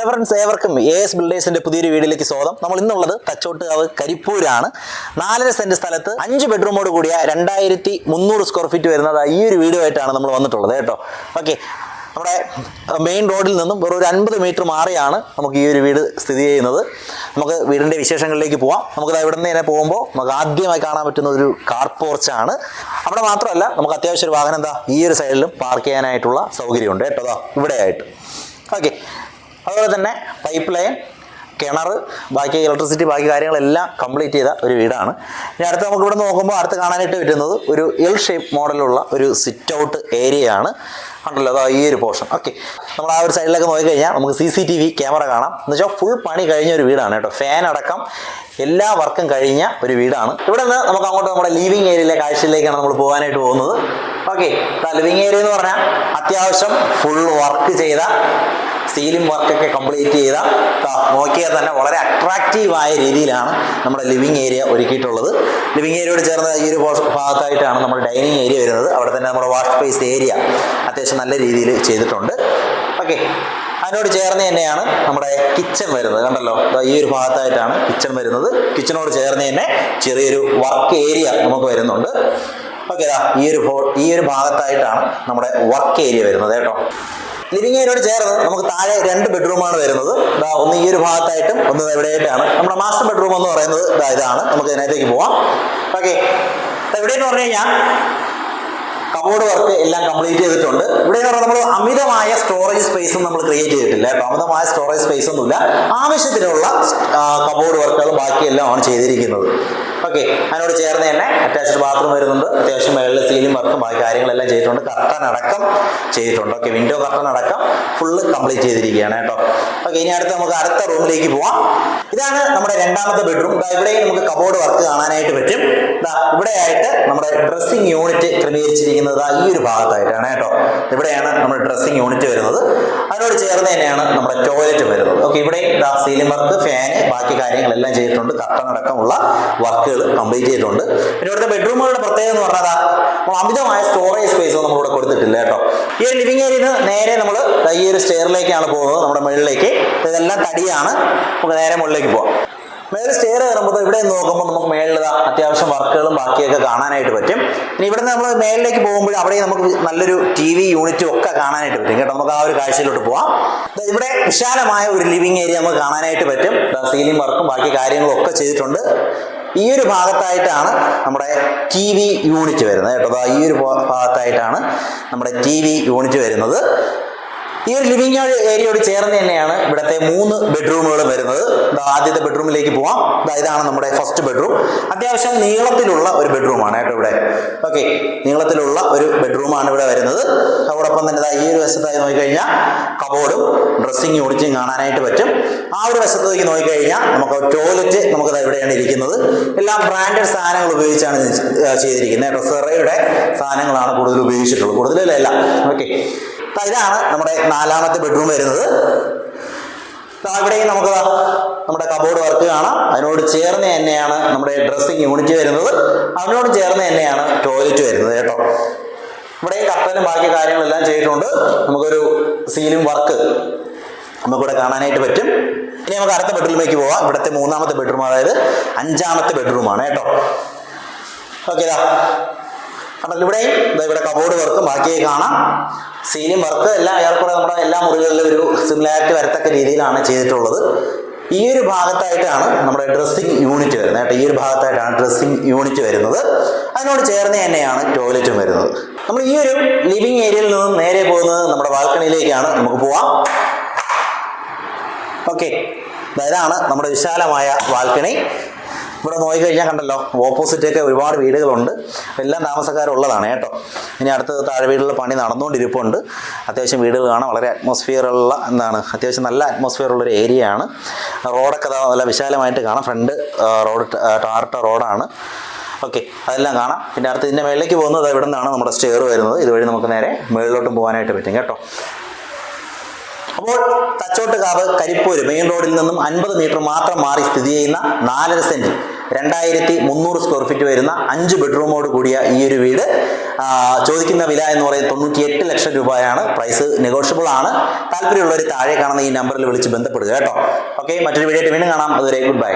Hello friends ഏവർക്കും A S ബിൽഡേഴ്സിന്റെ പുതിയൊരു വീഡിയോയിലേക്ക് സ്വാഗതം. നമ്മൾ ഇന്നുള്ളത് തച്ചോട്ടുകാവ് കരിപ്പൂരാണ്. നാലര സെന്റ് സ്ഥലത്ത് അഞ്ച് ബെഡ്റൂമോട് കൂടിയ രണ്ടായിരത്തി മുന്നൂറ് സ്ക്വയർ ഫീറ്റ് വരുന്നത് ഈ ഒരു വീഡിയോ ആയിട്ടാണ് നമ്മൾ വന്നിട്ടുള്ളത് കേട്ടോ. ഓക്കെ നമ്മുടെ മെയിൻ റോഡിൽ നിന്നും വെറും ഒരു അൻപത് മീറ്റർ മാറിയാണ് നമുക്ക് ഈ ഒരു വീട് സ്ഥിതി ചെയ്യുന്നത്. നമുക്ക് വീടിന്റെ വിശേഷങ്ങളിലേക്ക് പോവാം. നമുക്ക് ഇവിടെ നിന്ന് തന്നെ പോകുമ്പോൾ നമുക്ക് ആദ്യമായി കാണാൻ പറ്റുന്ന ഒരു കാർ പോർച്ചാണ് അവിടെ മാത്രമല്ല നമുക്ക് അത്യാവശ്യം ഒരു വാഹനം എന്താ ഈ ഒരു സൈഡിലും പാർക്ക് ചെയ്യാനായിട്ടുള്ള സൗകര്യമുണ്ട് കേട്ടോ. ഇവിടെയായിട്ട്. ഓക്കെ അതുപോലെ തന്നെ പൈപ്പ് ലൈൻ കിണർ ബാക്കി ഇലക്ട്രിസിറ്റി ബാക്കി കാര്യങ്ങളെല്ലാം കംപ്ലീറ്റ് ചെയ്ത ഒരു വീടാണ്. ഇനി അടുത്ത് നമുക്ക് ഇവിടെ നോക്കുമ്പോൾ അടുത്ത് കാണാനായിട്ട് പറ്റുന്നത് ഒരു എൽ ഷേപ്പ് മോഡലുള്ള ഒരു സിറ്റ് ഔട്ട് ഏരിയയാണ് ഉണ്ടല്ലോ അതാ ഈ ഒരു പോർഷൻ ഓക്കെ നമ്മൾ ആ ഒരു സൈഡിലൊക്കെ നോക്കിക്കഴിഞ്ഞാൽ നമുക്ക് C C T V camera കാണാം. എന്ന് വെച്ചാൽ ഫുൾ പണി കഴിഞ്ഞ ഒരു വീടാണ് കേട്ടോ. ഫാൻ അടക്കം എല്ലാ വർക്കും കഴിഞ്ഞ ഒരു വീടാണ്. ഇവിടെ നിന്ന് നമുക്ക് അങ്ങോട്ട് നമ്മുടെ ലിവിങ് ഏരിയയിലെ കാഴ്ചയിലേക്കാണ് നമ്മൾ പോകാനായിട്ട് പോകുന്നത്. ഓക്കെ ലിവിങ് ഏരിയ എന്ന് പറഞ്ഞാൽ അത്യാവശ്യം ഫുൾ വർക്ക് ചെയ്ത സീലിംഗ് വർക്കൊക്കെ കംപ്ലീറ്റ് ചെയ്ത നോക്കിയാൽ തന്നെ വളരെ അട്രാക്റ്റീവായ രീതിയിലാണ് നമ്മുടെ ലിവിങ് ഏരിയ ഒരുക്കിയിട്ടുള്ളത്. ലിവിങ് ഏരിയയോട് ചേർന്ന ഈ ഒരു ഭാഗത്തായിട്ടാണ് നമ്മുടെ ഡൈനിങ് ഏരിയ വരുന്നത്. അവിടെ തന്നെ നമ്മുടെ വാഷ് സ്പേസ് ഏരിയ അത്യാവശ്യം നല്ല രീതിയിൽ ചെയ്തിട്ടുണ്ട്. ഓക്കെ. അതിനോട് ചേർന്ന് തന്നെയാണ് നമ്മുടെ കിച്ചൺ വരുന്നത്. കണ്ടല്ലോ? ഈ ഒരു ഭാഗത്തായിട്ടാണ് കിച്ചൺ വരുന്നത്. കിച്ചണോട് ചേർന്ന് തന്നെ ചെറിയൊരു വർക്ക് ഏരിയ നമുക്ക് വരുന്നുണ്ട്. ഓക്കെ ഈ ഒരു ഈ ഒരു ഭാഗത്തായിട്ടാണ് നമ്മുടെ വർക്ക് ഏരിയ വരുന്നത് കേട്ടോ. ലിവിംഗ് ഏരിയയോട് ചേർന്ന് നമുക്ക് താഴെ രണ്ട് ബെഡ്റൂമാണ് വരുന്നത്. ഒന്ന് ഈ ഒരു ഭാഗത്തായിട്ടും ഒന്ന് എവിടെയായിട്ടാണ്. നമ്മുടെ മാസ്റ്റർ ബെഡ്റൂം എന്ന് പറയുന്നത് ഇതാണ്. നമുക്ക് ഇതിനകത്തേക്ക് പോവാം. ഓക്കെ. എവിടെയെന്ന് പറഞ്ഞു കഴിഞ്ഞാൽ കബോർഡ് വർക്ക് എല്ലാം കംപ്ലീറ്റ് ചെയ്തിട്ടുണ്ട്. ഇവിടെ എന്ന് പറഞ്ഞാൽ നമ്മൾ അമിതമായ സ്റ്റോറേജ് സ്പേസും നമ്മൾ ക്രിയേറ്റ് ചെയ്തിട്ടില്ല കേട്ടോ. അമിതമായ സ്റ്റോറേജ് സ്പേസ് ഒന്നുമില്ല. ആവശ്യത്തിനുള്ള കബോർഡ് വർക്കുകളും ബാക്കിയെല്ലാമാണ് ചെയ്തിരിക്കുന്നത്. ഓക്കെ. അതിനോട് ചേർന്ന് തന്നെ അറ്റാച്ച്ഡ് ബാത്റൂം വരുന്നുണ്ട്. അത്യാവശ്യം മേളിൽ സീലിംഗ് വർക്കും ബാക്കി കാര്യങ്ങളെല്ലാം ചെയ്തിട്ടുണ്ട്. കർട്ടൻ അടക്കം ചെയ്തിട്ടുണ്ട്. ഓക്കെ വിൻഡോ കർട്ടൻ അടക്കം ഫുള്ള് കംപ്ലീറ്റ് ചെയ്തിരിക്കുകയാണ് കേട്ടോ. ഓക്കെ ഇനി അടുത്ത് നമുക്ക് അടുത്ത റൂമിലേക്ക് പോവാം. ഇതാണ് നമ്മുടെ രണ്ടാമത്തെ ബെഡ്റൂം ഇവിടെയും നമുക്ക് കബോർഡ് വർക്ക് കാണാനായിട്ട് പറ്റും. ഇവിടെ ഇവിടെയായിട്ട് നമ്മുടെ ഡ്രസ്സിംഗ് യൂണിറ്റ് ക്രമീകരിച്ചിരിക്കുന്നത് ഈ ഒരു ഭാഗത്തായിട്ടാണ് കേട്ടോ. ഇവിടെയാണ് നമ്മുടെ ഡ്രസ്സിംഗ് യൂണിറ്റ് വരുന്നത്. അതിനോട് ചേർന്ന് തന്നെയാണ് നമ്മുടെ ടോയ്ലറ്റ് വരുന്നത്. ഓക്കെ ഇവിടെ സീലിംഗ് വർക്ക് ഫാന് ബാക്കി കാര്യങ്ങളെല്ലാം ചെയ്തിട്ടുണ്ട്. കട്ടൺ അടക്കമുള്ള വർക്കുകൾ കംപ്ലീറ്റ് ചെയ്തിട്ടുണ്ട്. പിന്നെ ഇവിടുത്തെ ബെഡ്റൂമുകളുടെ പ്രത്യേകത എന്ന് പറഞ്ഞാൽ അമിതമായ സ്റ്റോറേജ് സ്പേസ് ഒന്നും നമ്മളിവിടെ കൊടുത്തിട്ടില്ല കേട്ടോ. ഈ ഒരു ലിവിംഗ് ഏരിയ നേരെ നമ്മൾ ഈ ഒരു സ്റ്റെയറിലേക്കാണ് പോകുന്നത് നമ്മുടെ മുകളിലേക്ക്. ഇതെല്ലാം തടിയാണ്. നമുക്ക് നേരെ മുകളിലേക്ക് പോവാം. മേളിൽ സ്റ്റെയർ കയറുമ്പോൾ ഇവിടെ നോക്കുമ്പോൾ നമുക്ക് മേളിൽ അത്യാവശ്യം വർക്കുകളും ബാക്കിയൊക്കെ കാണാനായിട്ട് പറ്റും. ഇനി ഇവിടെ നിന്ന് നമ്മൾ മേളിലേക്ക് പോകുമ്പോൾ അവിടെ നമുക്ക് നല്ലൊരു ടി വി യൂണിറ്റും ഒക്കെ കാണാനായിട്ട് പറ്റും. കേട്ടോ നമുക്ക് ആ ഒരു കാഴ്ചയിലോട്ട് പോവാം. ഇവിടെ വിശാലമായ ഒരു ലിവിങ് ഏരിയ നമുക്ക് കാണാനായിട്ട് പറ്റും. സീലിംഗ് വർക്കും ബാക്കി കാര്യങ്ങളും ഒക്കെ ചെയ്തിട്ടുണ്ട്. ഈ ഒരു ഭാഗത്തായിട്ടാണ് നമ്മുടെ ടി വി യൂണിറ്റ് വരുന്നത്. കേട്ടോ ഈ ഒരു ഭാഗത്തായിട്ടാണ് നമ്മുടെ ടി വി യൂണിറ്റ് വരുന്നത്. ഈ ഒരു ലിവിംഗ് ഏരിയയോട് ചേർന്ന് തന്നെയാണ് ഇവിടുത്തെ മൂന്ന് ബെഡ്റൂമുകൾ വരുന്നത്. ആദ്യത്തെ ബെഡ്റൂമിലേക്ക് പോവാം. ഇതാണ് നമ്മുടെ ഫസ്റ്റ് ബെഡ്റൂം അത്യാവശ്യം നീളത്തിലുള്ള ഒരു ബെഡ്റൂമാണ് കേട്ടോ ഇവിടെ. ഓക്കെ നീളത്തിലുള്ള ഒരു ബെഡ്റൂമാണ് ഇവിടെ വരുന്നത്. അതോടൊപ്പം തന്നെ ഈ ഒരു വശത്തായി നോക്കിക്കഴിഞ്ഞാൽ കബോർഡും ഡ്രസ്സിങ് യൂണിറ്റും കാണാനായിട്ട് പറ്റും. ആ ഒരു വശത്തേക്ക് നോക്കിക്കഴിഞ്ഞാൽ നമുക്ക് ടോയ്ലറ്റ് നമുക്ക് ഇവിടെയാണ് ഇരിക്കുന്നത്. എല്ലാം ബ്രാൻഡഡ് സാധനങ്ങൾ ഉപയോഗിച്ചാണ് ചെയ്തിരിക്കുന്നത്. കേട്ടോ. സെറയുടെ സാധനങ്ങളാണ് കൂടുതൽ ഉപയോഗിച്ചിട്ടുള്ളത്. കൂടുതലല്ല. ഓക്കെ ദാ ഇതാണ് നമ്മുടെ നാലാമത്തെ ബെഡ്റൂം വരുന്നത്. ഇവിടെയും നമുക്ക് നമ്മുടെ കബോർഡ് വർക്ക് കാണാം. അതിനോട് ചേർന്ന് തന്നെയാണ് നമ്മുടെ ഡ്രസ്സിങ് യൂണിറ്റ് വരുന്നത്. അതിനോട് ചേർന്ന് തന്നെയാണ് ടോയ്ലറ്റ് വരുന്നത് കേട്ടോ. ഇവിടെ കപ്പലും ബാക്കി കാര്യങ്ങളെല്ലാം ചെയ്തിട്ടുണ്ട്. നമുക്കൊരു സീലും വർക്ക് നമുക്കിവിടെ കാണാനായിട്ട് പറ്റും. ഇനി നമുക്ക് അടുത്ത ബെഡ്റൂമിലേക്ക് പോവാം. ഇവിടുത്തെ മൂന്നാമത്തെ ബെഡ്റൂം അതായത് അഞ്ചാമത്തെ ബെഡ്റൂമാണ് കേട്ടോ. ഓക്കെ ഇതാ കണ്ടല്ലോ ഇവിടെയും ഇവിടെ കബോർഡ് വർക്കും ബാക്കിയായി കാണാം. സീലിംഗ് വർക്ക് എല്ലാം ഏറെക്കുറെ നമ്മുടെ എല്ലാ മുറികളിലും ഒരു സിമിലാരിറ്റി വരത്തക്ക രീതിയിലാണ് ചെയ്തിട്ടുള്ളത്. ഈ ഒരു ഭാഗത്തായിട്ടാണ് നമ്മുടെ ഡ്രസ്സിംഗ് യൂണിറ്റ് വരുന്നത് കേട്ടോ. ഈ ഒരു ഭാഗത്തായിട്ടാണ് ഡ്രസ്സിംഗ് യൂണിറ്റ് വരുന്നത്. അതിനോട് ചേർന്ന് തന്നെയാണ് ടോയ്ലറ്റും വരുന്നത്. നമ്മൾ ഈ ഒരു ലിവിംഗ് ഏരിയയിൽ നിന്നും നേരെ പോകുന്നത് നമ്മുടെ ബാൽക്കണിയിലേക്കാണ്. നമുക്ക് പോവാം. ഓക്കെ ഇതാണ് നമ്മുടെ വിശാലമായ ബാൽക്കണി. ഇവിടെ നോക്കിക്കഴിഞ്ഞാൽ കണ്ടല്ലോ ഓപ്പോസിറ്റൊക്കെ ഒരുപാട് വീടുകളുണ്ട്. എല്ലാം താമസക്കാരുള്ളതാണ് കേട്ടോ. ഇനി അടുത്ത താഴെ വീടുകളിൽ പണി നടന്നുകൊണ്ടിരിപ്പുണ്ട്. അത്യാവശ്യം വീടുകൾ കാണാം വളരെ അറ്റ്മോസ്ഫിയർ ഉള്ള എന്താണ് അത്യാവശ്യം നല്ല അറ്റ്മോസ്ഫിയർ ഉള്ള ഒരു ഏരിയ ആണ്. റോഡൊക്കെ നല്ല വിശാലമായിട്ട് കാണാം. ഫ്രണ്ട് റോഡ് ടാറിട്ട റോഡാണ്. ഓക്കെ അതെല്ലാം കാണാം. പിന്നെ അടുത്ത് ഇതിന്റെ മേളിലേക്ക് പോകുന്നത് ഇവിടെ നിന്നാണ് നമ്മുടെ സ്റ്റെയർ വരുന്നത്. ഇതുവഴി നമുക്ക് നേരെ മേളിലോട്ടും പോകാനായിട്ട് പറ്റും കേട്ടോ. അപ്പോൾ തച്ചോട്ടുകാവ് കരിപ്പൂര് മെയിൻ റോഡിൽ നിന്നും അൻപത് മീറ്റർ മാത്രം മാറി സ്ഥിതി ചെയ്യുന്ന നാലര സെന്റ് രണ്ടായിരത്തി മുന്നൂറ് സ്ക്വയർ ഫീറ്റ് വരുന്ന അഞ്ച് ബെഡ്റൂമോട് കൂടിയ ഈ ഒരു വീട് ചോദിക്കുന്ന വില എന്ന് പറയുന്നത് തൊണ്ണൂറ്റി എട്ട് ലക്ഷം രൂപയാണ്. പ്രൈസ് നെഗോഷ്യബിൾ ആണ്. താല്പര്യമുള്ളവർ താഴെ കാണുന്ന ഈ നമ്പറിൽ വിളിച്ച് ബന്ധപ്പെടുക കേട്ടോ. ഓക്കെ മറ്റൊരു വീഡിയോ വീണ്ടും കാണാം. അതുവരെ ഗുഡ് ബൈ